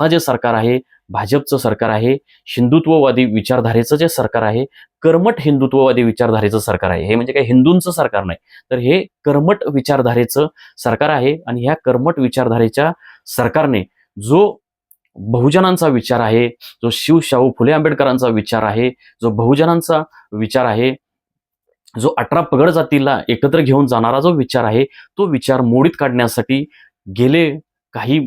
आता जे सरकार आहे भाजपचं सरकार आहे हिंदुत्ववादी विचारधारेचं जे सरकार आहे कर्मट हिंदुत्ववादी विचारधारेचं सरकार आहे. हे म्हणजे काही हिंदूंचं सरकार नाही. तर हे कर्मट विचारधारेचं सरकार आहे आणि ह्या कर्मट विचारधारेच्या सरकारने जो बहुजनांचा विचार आहे जो शिवशाहू फुले आंबेडकरांचा विचार आहे जो बहुजनांचा विचार आहे जो अठरा पगड जातीला एकत्र घेऊन जाणारा जो विचार आहे तो विचार मोडीत काढण्यासाठी गेले काही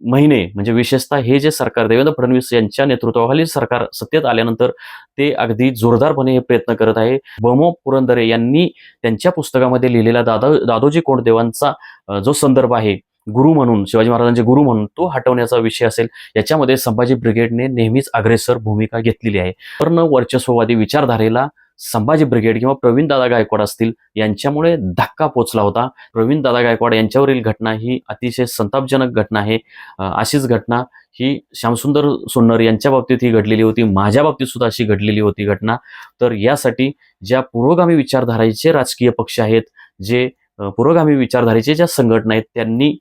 महिने म्हणजे विशेषतः हे जे सरकार देवेंद्र फडणवीस यांच्या नेतृत्वाखाली सरकार सत्तेत आल्यानंतर ते अगदी जोरदारपणे हे प्रयत्न करत आहे. बमो पुरंदरे यांनी त्यांच्या पुस्तकामध्ये लिहिलेला दादा दादोजी कोंडदेवांचा जो संदर्भ आहे गुरु म्हणून शिवाजी महाराजांचे गुरु म्हणून तो हटवण्याचा विषय असेल याच्यामध्ये संभाजी ब्रिगेडने नेहमीच अग्रेसर भूमिका घेतलेली आहे. वर्ण वर्चस्ववादी विचारधारेला संभाजी ब्रिगेड किंवा प्रवीण दादा गायकवाड असतील यांच्यामुळे धक्का पोचला होता. प्रवीण दादा गायकवाड यांच्यावरील घटना ही अतिशय संतापजनक घटना आहे. अशीच घटना ही श्यामसुंदर सोन्नर यांच्या बाबतीत ही घडलेली होती. माझ्या बाबतीत सुद्धा अशी घडलेली होती घटना. तर यासाठी ज्या पुरोगामी विचारधारेचे राजकीय पक्ष आहेत जे पुरोगामी विचारधारेचे ज्या संघटना आहेत त्यांनी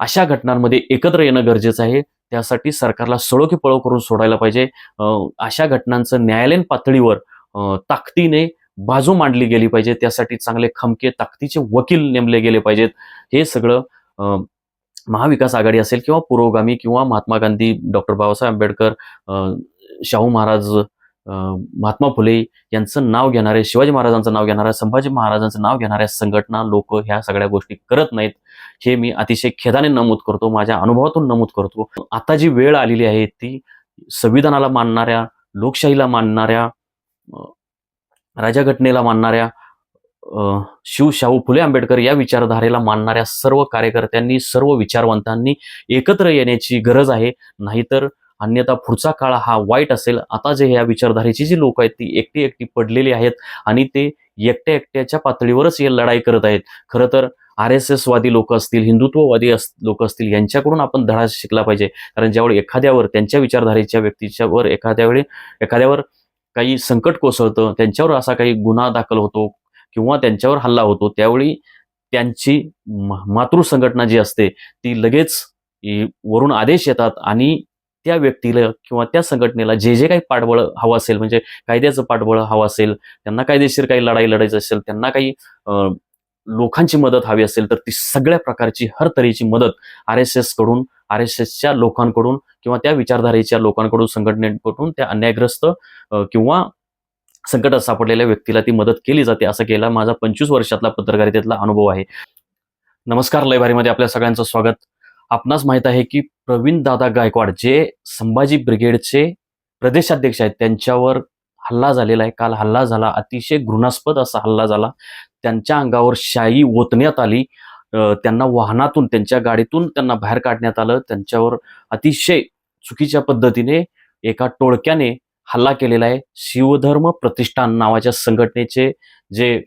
अशा घटनांमध्ये एकत्र येणं गरजेचं आहे. त्यासाठी सरकारला सळो की पळो करून सोडायला पाहिजे. अशा घटनांचं न्यायालयीन पातळीवर ताकदीने बाजू मांडली गेली पाहिजे त्यासाठी चांगले खमके ताकदीचे वकील नेमले गेले पाहिजेत. हे सगळं महाविकास आघाडी असेल किंवा पुरोगामी किंवा महात्मा गांधी डॉक्टर बाबासाहेब आंबेडकर शाहू महाराज महात्मा फुले यांचं नाव घेणारे शिवाजी महाराजांचं नाव घेणाऱ्या संभाजी महाराजांचं नाव घेणाऱ्या संघटना लोक ह्या सगळ्या गोष्टी करत नाहीत. हे मी अतिशय खेदाने नमूद करतो माझ्या अनुभवातून नमूद करतो. आता जी वेळ आलेली आहे ती संविधानाला मानणाऱ्या लोकशाहीला मानणाऱ्या अ, राजघटनेला मानणाऱ्या शिवशाहू शिव शाहू फुले आंबेडकर या विचारधारेला मानणाऱ्या सर्व कार्यकर्त्यांनी सर्व विचारवंतांनी एकत्र येण्याची गरज आहे. नाहीतर अन्यथा पुढचा काळ हा वाईट असेल. आता जे या विचारधारेची जी लोक आहेत ती एकटी एकटी पडलेली आहेत आणि ते एकट्या एकट्याच्या पातळीवरच हे लढाई करत आहेत. खरं तर आर एस एसवादी लोक असतील हिंदुत्ववादी अस लोक असतील यांच्याकडून आपण धडा शिकला पाहिजे. कारण ज्यावेळी एखाद्यावर त्यांच्या विचारधारेच्या व्यक्तीच्यावर एखाद्या वेळी एखाद्यावर काही संकट कोसळतं त्यांच्यावर असा काही गुन्हा दाखल होतो किंवा त्यांच्यावर हल्ला होतो त्यावेळी त्यांची म- मातृ संघटना जी असते ती लगेच वरून आदेश येतात आणि त्या व्यक्तीला किंवा त्या संघटनेला जे जे काही पाठबळ हवं असेल म्हणजे कायद्याचं पाठबळ हवं असेल त्यांना कायदेशीर काही लढाई लढायचं असेल त्यांना काही लोकांची मदत हवी असेल तर ती सगळ्या प्रकारची हर तऱ्हेची मदत आर एस एसकडून आर एस एसच्या लोकांकडून किंवा त्या विचारधारेच्या लोकांकडून संघटनेकडून त्या अन्यायग्रस्त किंवा संकटात सापडलेल्या व्यक्तीला ती मदत केली जाते असं केला माझा पंचवीस वर्षातला पत्रकारितेतला अनुभव आहे. नमस्कार लयभारीमध्ये आपल्या सगळ्यांचं स्वागत. आपणास माहीत आहे की प्रवीण दादा गायकवाड जे संभाजी ब्रिगेडचे प्रदेशाध्यक्ष आहेत त्यांच्यावर हल्ला झालेला आहे. काल हल्ला झाला. अतिशय घृणास्पद असा हल्ला झाला. त्यांच्या अंगावर शाई ओतण्यात आली. त्यांना वाहनातून त्यांच्या गाडीतून त्यांना बाहेर काढण्यात आलं. त्यांच्यावर अतिशय चुकीच्या पद्धतीने एका टोळक्याने हल्ला केलेला आहे. शिवधर्म प्रतिष्ठान नावाच्या संघटनेचे जे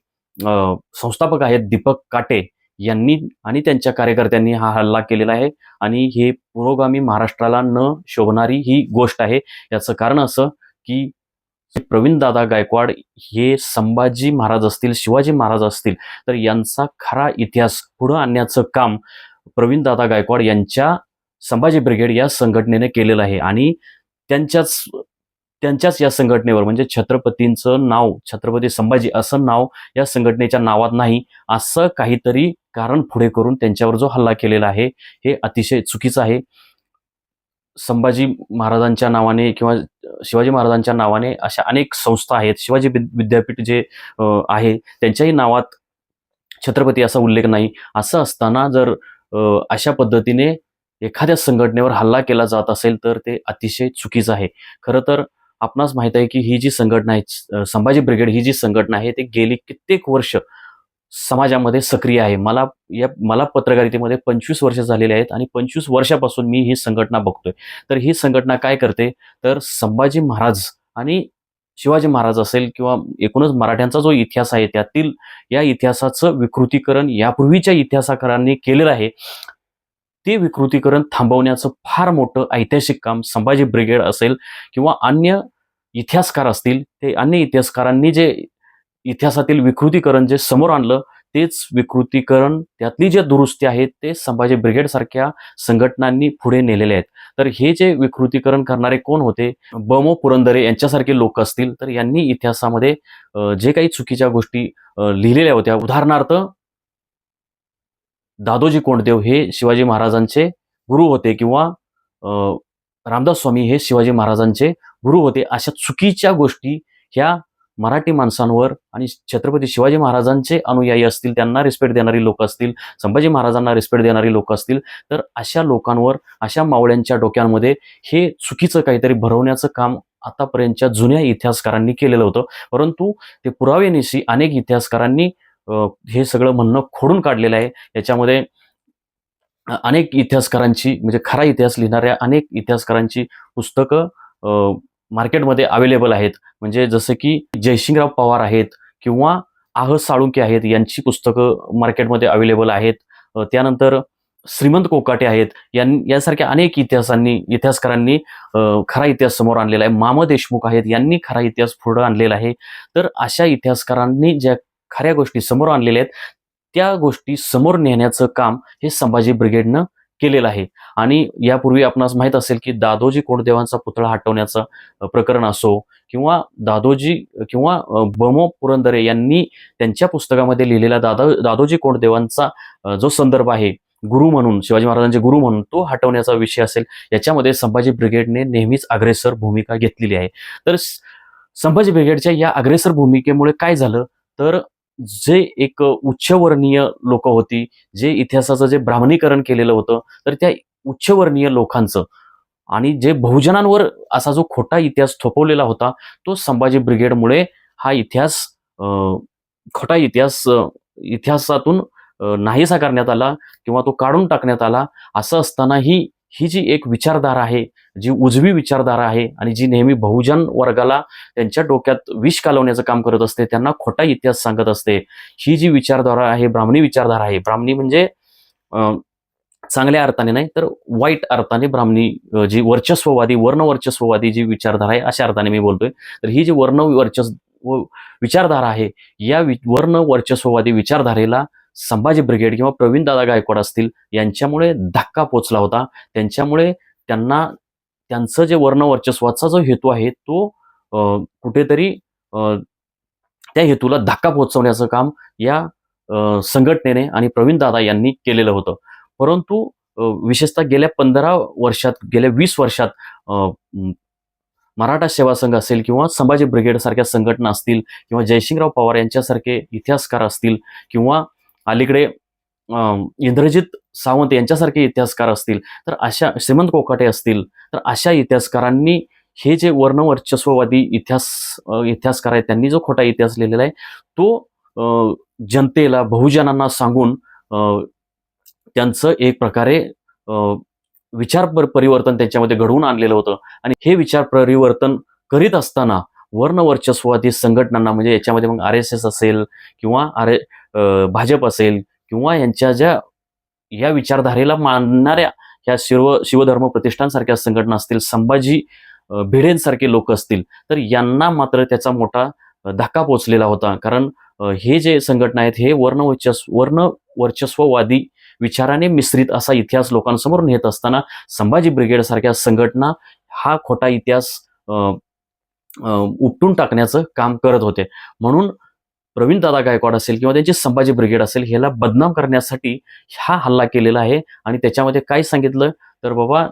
संस्थापक आहेत दीपक काटे यांनी आणि त्यांच्या कार्यकर्त्यांनी हा हल्ला केलेला आहे. आणि हे पुरोगामी महाराष्ट्राला न शोभणारी ही गोष्ट आहे. याचं कारण असं की प्रवीण दादा गायकवाड हे संभाजी महाराज असतील शिवाजी महाराज असतील तर यांचा खरा इतिहास पुढं आणण्याचं काम प्रवीण दादा गायकवाड यांच्या संभाजी ब्रिगेड या संघटनेने केलेलं आहे. आणि त्यांच्याच त्यांच्याच या संघटनेवर म्हणजे छत्रपतींचं नाव छत्रपती संभाजी असं नाव या संघटनेच्या नावात नाही असं काहीतरी कारण पुढे करून त्यांच्यावर जो हल्ला केलेला आहे हे अतिशय चुकीचं आहे. संभाजी महाराजांच्या नावाने किंवा शिवाजी महाराजांच्या नावाने अशा अनेक संस्था आहेत. शिवाजी विद्यापीठ जे आहे त्यांच्याही नावात छत्रपती असा उल्लेख नाही. असं असताना जर अशा पद्धतीने एखाद्या संघटनेवर हल्ला केला जात असेल तर ते अतिशय चुकीचं आहे. खरं तर आपणास माहीत आहे की ही जी संघटना आहे संभाजी ब्रिगेड ही जी संघटना आहे ती गेली कित्येक वर्ष समाजामध्ये सक्रिय आहे. मला या मला पत्रकारितेमध्ये पंचवीस वर्ष झालेले आहेत आणि पंचवीस वर्षापासून मी ही संघटना बघतोय. तर ही संघटना काय करते? तर संभाजी महाराज आणि शिवाजी महाराज असेल किंवा एकूणच मराठ्यांचा जो इतिहास आहे त्यातील या इतिहासाचं विकृतीकरण यापूर्वीच्या इतिहासाकारांनी केलेलं आहे. ते विकृतीकरण थांबवण्याचं फार मोठं ऐतिहासिक काम संभाजी ब्रिगेड असेल किंवा अन्य इतिहासकार असतील ते अन्य इतिहासकारांनी जे इतिहासातील विकृतीकरण जे समोर आणलं तेच विकृतीकरण त्यातली जे दुरुस्ती आहेत ते संभाजी ब्रिगेड सारख्या संघटनांनी पुढे नेलेले आहेत. तर हे जे विकृतीकरण करणारे कोण होते? बमो पुरंदरे यांच्यासारखे लोक असतील तर यांनी इतिहासामध्ये जे काही चुकीच्या गोष्टी लिहिलेल्या होत्या. उदाहरणार्थ दादोजी कोंडदेव हे शिवाजी महाराजांचे गुरु होते किंवा रामदास स्वामी हे शिवाजी महाराजांचे गुरु होते. अशा चुकीच्या गोष्टी ह्या मराठी माणसांवर आणि छत्रपती शिवाजी महाराजांचे अनुयायी असतील त्यांना रिस्पेक्ट देणारी लोक असतील संभाजी महाराजांना रिस्पेक्ट देणारी लोक असतील तर अशा लोकांवर अशा मावळ्यांच्या डोक्यांमध्ये हे चुकीचं काहीतरी भरवण्याचं काम आतापर्यंतच्या जुन्या इतिहासकारांनी केलेलं होतं. परंतु ते पुराव्यानिशी अनेक इतिहासकारांनी हे सगळं म्हणणं खोडून काढलेलं आहे. याच्यामध्ये अनेक इतिहासकारांची म्हणजे खरा इतिहास लिहिणाऱ्या अनेक इतिहासकारांची पुस्तकं मार्केटमध्ये अवेलेबल आहेत. म्हणजे जसं की जयसिंगराव पवार आहेत किंवा आह साळुंके आहेत यांची पुस्तकं मार्केटमध्ये अवेलेबल आहेत. त्यानंतर श्रीमंत कोकाटे आहेत. यां यासारख्या अनेक इतिहासांनी इतिहासकारांनी खरा इतिहास समोर आणलेला आहे. मामा देशमुख आहेत यांनी खरा इतिहास पुढं आणलेला आहे. तर अशा इतिहासकारांनी ज्या खऱ्या गोष्टी समोर आणलेल्या आहेत त्या गोष्टी समोर नेण्याचं काम हे संभाजी ब्रिगेडनं केलेलं आहे. आणि यापूर्वी आपणास माहीत असेल की दादोजी कोंडदेवांचा पुतळा हटवण्याचं प्रकरण असो किंवा दादोजी किंवा बमो पुरंदरे यांनी त्यांच्या पुस्तकामध्ये लिहिलेला दादा दादोजी कोंडदेवांचा जो संदर्भ आहे गुरु म्हणून शिवाजी महाराजांचे गुरु म्हणून तो हटवण्याचा विषय असेल याच्यामध्ये संभाजी ब्रिगेडने नेहमीच अग्रेसर भूमिका घेतलेली आहे. तर संभाजी ब्रिगेडच्या या अग्रेसर भूमिकेमुळे काय झालं? तर जे एक उच्चवर्णीय लोक होती जे इतिहासाचं जे ब्राह्मणीकरण केलेलं होतं तर त्या उच्चवर्णीय लोकांचं. आणि जे बहुजनांवर असा जो खोटा इतिहास थोपवलेला होता तो संभाजी ब्रिगेडमुळे हा इतिहास खोटा इतिहास इतिहासातून नाहीसा करण्यात आला किंवा तो काढून टाकण्यात आला असं असतानाही ही जी एक विचारधारा आहे जी उजवी विचारधारा आहे आणि जी नेहमी बहुजन वर्गाला त्यांच्या डोक्यात विष कालवण्याचं काम करत असते त्यांना खोटा इतिहास सांगत असते ही जी विचारधारा आहे ब्राह्मणी विचारधारा आहे ब्राह्मणी म्हणजे चांगल्या अर्थाने नाही तर वाईट अर्थाने ब्राह्मणी जी वर्चस्ववादी वर्णवर्चस्ववादी जी विचारधारा आहे अशा अर्थाने मी बोलतोय. तर ही जी वर्ण वर्चस्व विचारधारा आहे या वि- वर्ण वर्चस्ववादी विचारधारेला संभाजी ब्रिगेड किंवा प्रवीण दादा गायकवाड असतील यांच्यामुळे धक्का पोचला होता. त्यांच्यामुळे त्यांना त्यांचं जे वर्ण वर्चस्वाचा जो हेतू आहे तो कुठेतरी त्या हेतूला धक्का पोहोचवण्याचं काम या संघटनेने आणि प्रवीण दादा यांनी केलेलं होतं. परंतु विशेषतः गेल्या पंधरा वर्षात गेल्या वीस वर्षात मराठा सेवा संघ असेल किंवा संभाजी ब्रिगेड सारख्या संघटना असतील किंवा जयसिंगराव पवार यांच्यासारखे इतिहासकार असतील किंवा अलीकडे इंद्रजित सावंत यांच्यासारखे इतिहासकार असतील तर अशा श्रीमंत कोकाटे असतील तर अशा इतिहासकारांनी हे जे वर्णवर्चस्ववादी इतिहास इतिहासकार आहेत त्यांनी जो खोटा इतिहास लिहिलेला आहे तो जनतेला बहुजनांना सांगून त्यांचं एक प्रकारे विचार पर- परिवर्तन त्यांच्यामध्ये घडवून आणलेलं होतं. आणि हे विचार परिवर्तन करीत असताना वर्णवर्चस्ववादी संघटनांना म्हणजे याच्यामध्ये मग आर एस एस असेल किंवा आर भाजप असेल किंवा यांच्या ज्या या विचारधारेला मानणाऱ्या ह्या शिव शिवधर्म प्रतिष्ठानसारख्या संघटना असतील संभाजी भिडेंसारखे लोक असतील तर यांना मात्र त्याचा मोठा धक्का पोचलेला होता. कारण हे जे संघटना आहेत हे वर्णवर्चस् वर्ण वर्चस्ववादी विचाराने मिश्रित असा इतिहास लोकांसमोर नेत असताना संभाजी ब्रिगेडसारख्या संघटना हा खोटा इतिहास उपटून टाकण्याचं काम करत होते. म्हणून प्रवीण दादा गायकवाड असेल किंवा त्यांची संभाजी ब्रिगेड असेल ह्याला बदनाम करण्यासाठी हा हल्ला केलेला आहे आणि त्याच्यामध्ये काय सांगितलं? तर बाबा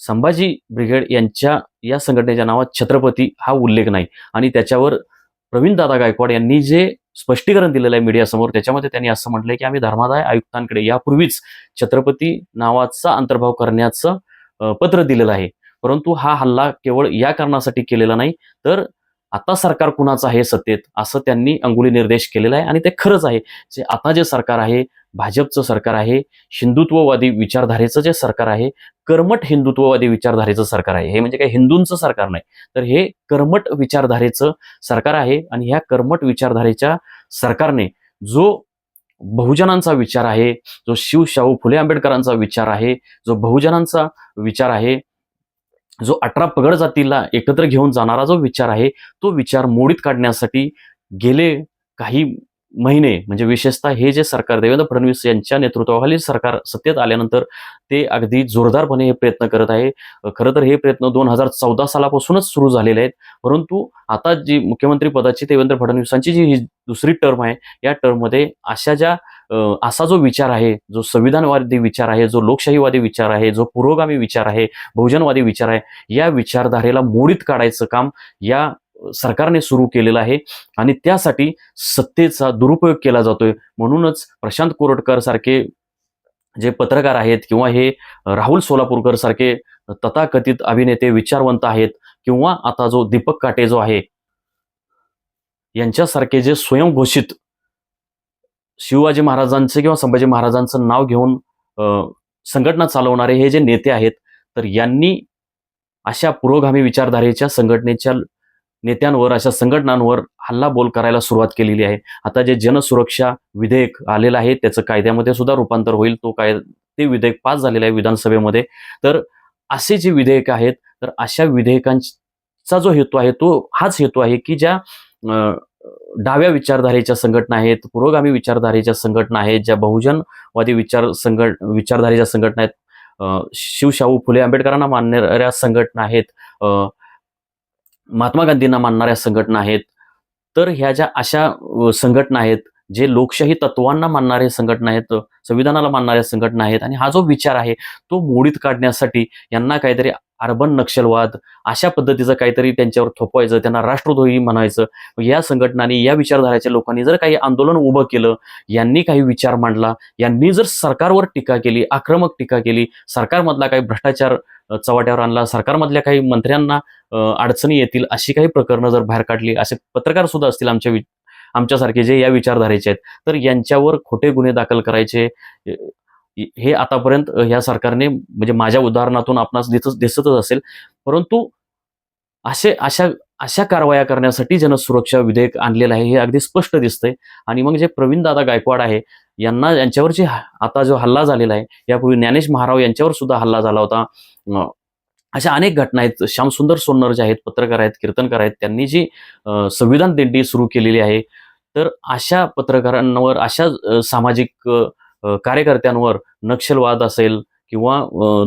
संभाजी ब्रिगेड यांच्या या संघटनेच्या नावात छत्रपती हा उल्लेख नाही. आणि त्याच्यावर प्रवीण दादा गायकवाड यांनी जे स्पष्टीकरण दिलेलं आहे मीडियासमोर त्याच्यामध्ये त्यांनी असं म्हटलंय की आम्ही धर्मादाय आयुक्तांकडे यापूर्वीच छत्रपती नावाचा अंतर्भाव करण्याचं पत्र दिलेलं आहे. परंतु हा हल्ला केवळ या कारणासाठी केलेला नाही तर आता सरकार कुणाचं आहे सत्तेत असं त्यांनी अंगुली निर्देश केलेला आहे. आणि ते खरंच आहे जे आता जे सरकार आहे भाजपचं सरकार आहे हिंदुत्ववादी विचारधारेचं जे सरकार आहे कर्मट हिंदुत्ववादी विचारधारेचं सरकार आहे. हे म्हणजे काय हिंदूंचं सरकार नाही तर हे कर्मट विचारधारेचं सरकार आहे. आणि ह्या कर्मट विचारधारेच्या सरकारने जो बहुजनांचा विचार आहे जो शिव शाहू फुले आंबेडकरांचा विचार आहे जो बहुजनांचा विचार आहे जो अठरा पगड जातीला एकत्र घेऊन जाणारा जो विचार आहे तो विचार मोडीत काढण्यासाठी गेले काही महिने म्हणजे विशेषतः हे जे सरकार देवेंद्र फडणवीस यांच्या नेतृत्वाखाली सरकार सत्तेत आल्यानंतर ते अगदी जोरदारपणे हे प्रयत्न करत आहे. खरं तर हे प्रयत्न दोन हजार चौदा सालापासूनच सुरू झालेले आहेत. परंतु आता जी मुख्यमंत्री पदाची देवेंद्र फडणवीसांची जी ही दुसरी टर्म आहे या टर्ममध्ये अशा ज्या असा जो विचार आहे जो संविधानवादी विचार आहे जो लोकशाहीवादी विचार आहे जो पुरोगामी विचार आहे बहुजनवादी विचार आहे या विचारधारेला मोडीत काढायचं काम या सरकारने सुरू केलेलं आहे आणि त्यासाठी सत्तेचा दुरुपयोग केला जातोय. म्हणूनच प्रशांत कोरटकर सारखे जे पत्रकार आहेत किंवा हे राहुल सोलापूरकर सारखे तथाकथित अभिनेते विचारवंत आहेत किंवा आता जो दीपक काटे जो आहे यांच्यासारखे जे स्वयंघोषित शिवाजी महाराजांचं किंवा संभाजी महाराजांचं नाव घेऊन संघटना चालवणारे हे जे नेते आहेत तर यांनी अशा पुरोगामी विचारधारेच्या संघटनेच्या नेत्यांवर अशा संघटनांवर हल्लाबोल करायला सुरुवात केलेली आहे. आता जे जनसुरक्षा विधेयक आलेलं आहे त्याचं कायद्यामध्ये सुद्धा रूपांतर होईल. तो काय ते विधेयक पास झालेलं आहे विधानसभेमध्ये. तर असे जे विधेयक आहेत तर अशा विधेयकांचा जो हेतू आहे तो हाच हेतू आहे की ज्या डाव्या विचारधारेच्या संघटना आहेत पुरोगामी विचारधारेच्या संघटना आहेत ज्या बहुजनवादी विचार संघट विचारधारेच्या संघटना आहेत. शिवशाहू फुले आंबेडकरांना मानणाऱ्या संघटना आहेत. महात्मा गांधींना मानणाऱ्या संघटना आहेत. तर ह्या ज्या अशा संघटना आहेत जे लोकशाही तत्वांना मानणारे संघटना आहेत संविधानाला मानणाऱ्या संघटना आहेत आणि हा जो विचार आहे तो मोडीत काढण्यासाठी यांना काहीतरी अर्बन नक्षलवाद अशा पद्धतीचं काहीतरी त्यांच्यावर थोपवायचं त्यांना राष्ट्रद्रोही म्हणायचं. या संघटनांनी या विचारधाराच्या लोकांनी जर काही आंदोलन उभं केलं यांनी काही विचार मांडला यांनी जर सरकारवर टीका केली आक्रमक टीका केली सरकारमधला काही भ्रष्टाचार अ, चव्हाट्यावर आणला सरकारमधल्या काही मंत्र्यांना अडचणी येतील अशी काही प्रकरणं जर बाहेर काढली असे पत्रकार सुद्धा असतील आमच्या वि- आमच्यासारखे जे या विचारधारेचे आहेत तर यांच्यावर खोटे गुन्हे दाखल करायचे हे आतापर्यंत ह्या सरकारने म्हणजे माझ्या उदाहरणातून आपणास दिसत दिसतच असेल. परंतु असे अशा अशा कारवाया करण्यासाठी जनसुरक्षा विधेयक आणलेलं आहे हे अगदी स्पष्ट दिसतंय. आणि मग जे प्रवीण दादा गायकवाड आहे यांना यांच्यावर जे आता जो हल्ला झालेला आहे यापूर्वी ज्ञानेश महाराव यांच्यावर सुद्धा हल्ला झाला होता. अशा अनेक घटना आहेत. श्यामसुंदर सोन्नर जे आहेत पत्रकार आहेत कीर्तनकार आहेत त्यांनी जी संविधान दिंडी सुरू केलेली आहे तर अशा पत्रकारांवर अशा सामाजिक कार्यकर्त्यांवर नक्षलवाद असेल किंवा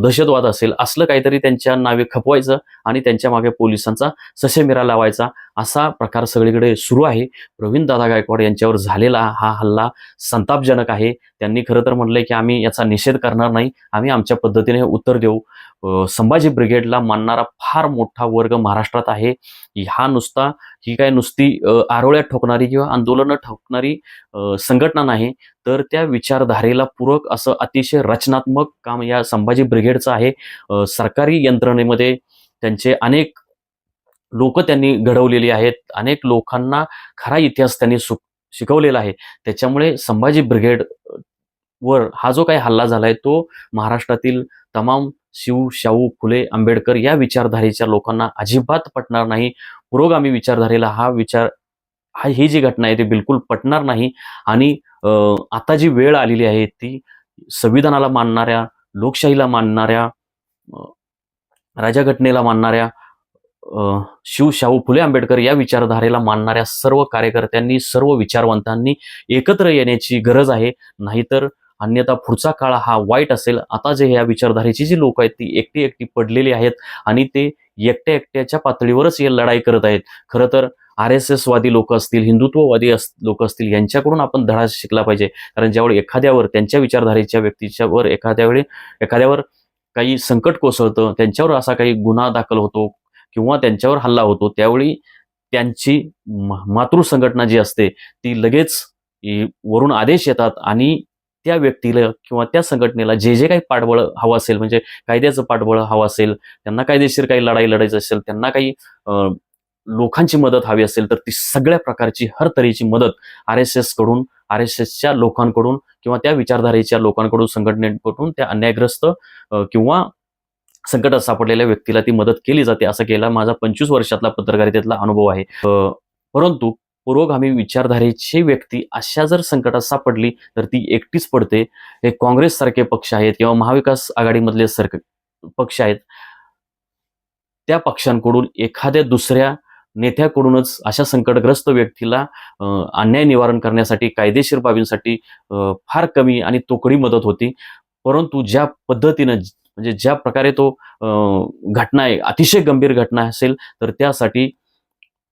दहशतवाद असेल असलं काहीतरी त्यांच्या नावे खपवायचं आणि त्यांच्या मागे पोलिसांचा ससेमिरा लावायचा. असा प्रकार सगळीकडे सुरू आहे. प्रवीण दादा गायकवाड यांच्यावर झालेला हा हल्ला संतापजनक आहे. त्यांनी खरं तर म्हटलंय की आम्ही याचा निषेध करणार नाही. आम्ही आमच्या पद्धतीने उत्तर देऊ. संभाजी ब्रिगेडला मानणारा फार मोठा वर्ग महाराष्ट्रात आहे. हा नुसता ही काय नुसती आरोळ्यात ठोकणारी किंवा आंदोलनं ठोकणारी संघटना नाही. तर त्या विचारधारेला पूरक असं अतिशय रचनात्मक काम या संभाजी ब्रिगेडचं आहे. सरकारी यंत्रणेमध्ये त्यांचे अनेक लोक त्यांनी घडवलेली आहेत. अनेक लोकांना खरा इतिहास त्यांनी सु शिकवलेला आहे. त्याच्यामुळे संभाजी ब्रिगेड वर हा जो काही हल्ला झालाय तो महाराष्ट्रातील तमाम शिव शाहू फुले आंबेडकर या विचारधारेच्या लोकांना अजिबात पटणार नाही. पुरोगामी विचारधारेला हा विचार हा ही जी घटना आहे ती बिलकुल पटणार नाही. आणि आता जी वेळ आलेली आहे ती संविधानाला मानणाऱ्या लोकशाहीला मानणाऱ्या राजघटनेला मानणाऱ्या शिवशाहू शिव शाहू फुले आंबेडकर या विचारधारेला मानणाऱ्या सर्व कार्यकर्त्यांनी सर्व विचारवंतांनी एकत्र येण्याची गरज आहे. नाहीतर अन्यथा पुढचा काळ हा वाईट असेल. आता जे या विचारधारेची जी लोक आहेत ती एकटी एकटी पडलेली आहेत आणि ते एकट्या एकट्याच्या पातळीवरच हे लढाई करत आहेत. खरं तर आर एस एसवादी लोक असतील हिंदुत्ववादी अस लोक असतील यांच्याकडून आपण धडा शिकला पाहिजे. कारण ज्यावेळी एखाद्यावर त्यांच्या विचारधारेच्या व्यक्तीच्यावर एखाद्या वेळी एखाद्यावर काही संकट कोसळतं त्यांच्यावर असा काही गुन्हा दाखल होतो किंवा त्यांच्यावर हल्ला होतो त्यावेळी त्यांची म- मातृ संघटना जी असते ती लगेच वरून आदेश येतात आणि त्या व्यक्तीला किंवा त्या संघटनेला जे जे काही पाठबळ हवं असेल म्हणजे कायद्याचं पाठबळ हवं असेल त्यांना कायदेशीर काही लढाई लढायचं असेल त्यांना काही लोकांची मदत हवी असेल तर ती सगळ्या प्रकारची हर तऱ्हेची मदत आर एस एसकडून आर एस एसच्या लोकांकडून किंवा त्या विचारधारेच्या लोकांकडून संघटनेकडून त्या अन्यायग्रस्त किंवा संकटात सापडलेल्या व्यक्तीला ती मदत केली जाते असं केला माझा पंचवीस वर्षातला पत्रकारितेतला अनुभव आहे. अं, परंतु पुरोगामी विचारधारेची व्यक्ती अशा जर संकटात सापडली तर ती एकटीच पडते. हे काँग्रेस सारखे पक्ष आहेत किंवा महाविकास आघाडीमधले सरक पक्ष आहेत. त्या पक्षांकडून एखाद्या दुसऱ्या नेत्याकडूनच अशा संकटग्रस्त व्यक्तीला अन्याय निवारण करण्यासाठी कायदेशीर बाबींसाठी फार कमी आणि तोकडी मदत होती. परंतु ज्या पद्धतीनं म्हणजे ज्या प्रकारे तो घटना आहे अतिशय गंभीर घटना असेल तर त्यासाठी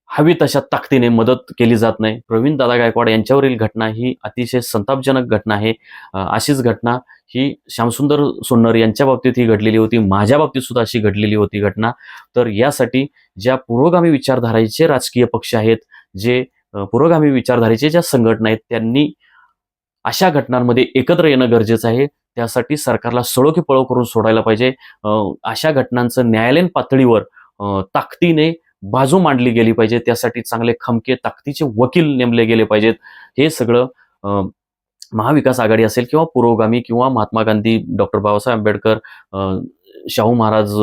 हवी तशा ताकदीने मदत केली जात नाही. प्रवीण दादा गायकवाड यांच्यावरील घटना ही अतिशय संतापजनक घटना आहे. अशीच घटना ही श्यामसुंदर सोन्नर यांच्या बाबतीत ही घडलेली होती माझ्या बाबतीत सुद्धा अशी घडलेली होती घटना. तर यासाठी ज्या पुरोगामी विचारधारेचे राजकीय पक्ष आहेत जे पुरोगामी विचारधारेचे ज्या संघटना आहेत त्यांनी अशा घटनांमध्ये एकत्र येणं गरजेचं आहे. त्यासाठी सरकारला सळो की पळो करून सोडायला पाहिजे. अशा घटनांचं न्यायालयीन पातळीवर ताकदीने बाजू मांडली गेली पाहिजे. त्यासाठी चांगले खमके ताकदीचे वकील नेमले गेले पाहिजेत. हे सगळं महाविकास आघाडी असेल किंवा पुरोगामी किंवा महात्मा गांधी डॉक्टर बाबासाहेब आंबेडकर शाहू महाराज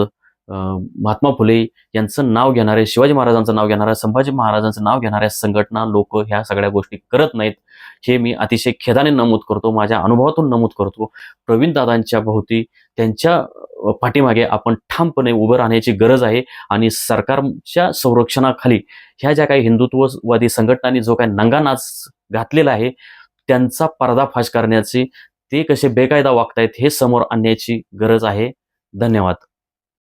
महात्मा फुले यांचं नाव घेणारे शिवाजी महाराजांचं नाव घेणाऱ्या संभाजी महाराजांचं नाव घेणाऱ्या संघटना लोक ह्या सगळ्या गोष्टी करत नाहीत. हे मी अतिशय खेदाने नमूद करतो माझ्या अनुभवातून नमूद करतो. प्रवीण दादांच्या भोवती त्यांच्या पाठीमागे आपण ठामपणे उभं राहण्याची गरज आहे आणि सरकारच्या संरक्षणाखाली ह्या ज्या काही हिंदुत्ववादी संघटनांनी जो काही नंगा नाच घातलेला आहे त्यांचा पर्दाफाश करण्याची ते कसे बेकायदा वागतायत हे समोर आणण्याची गरज आहे. धन्यवाद.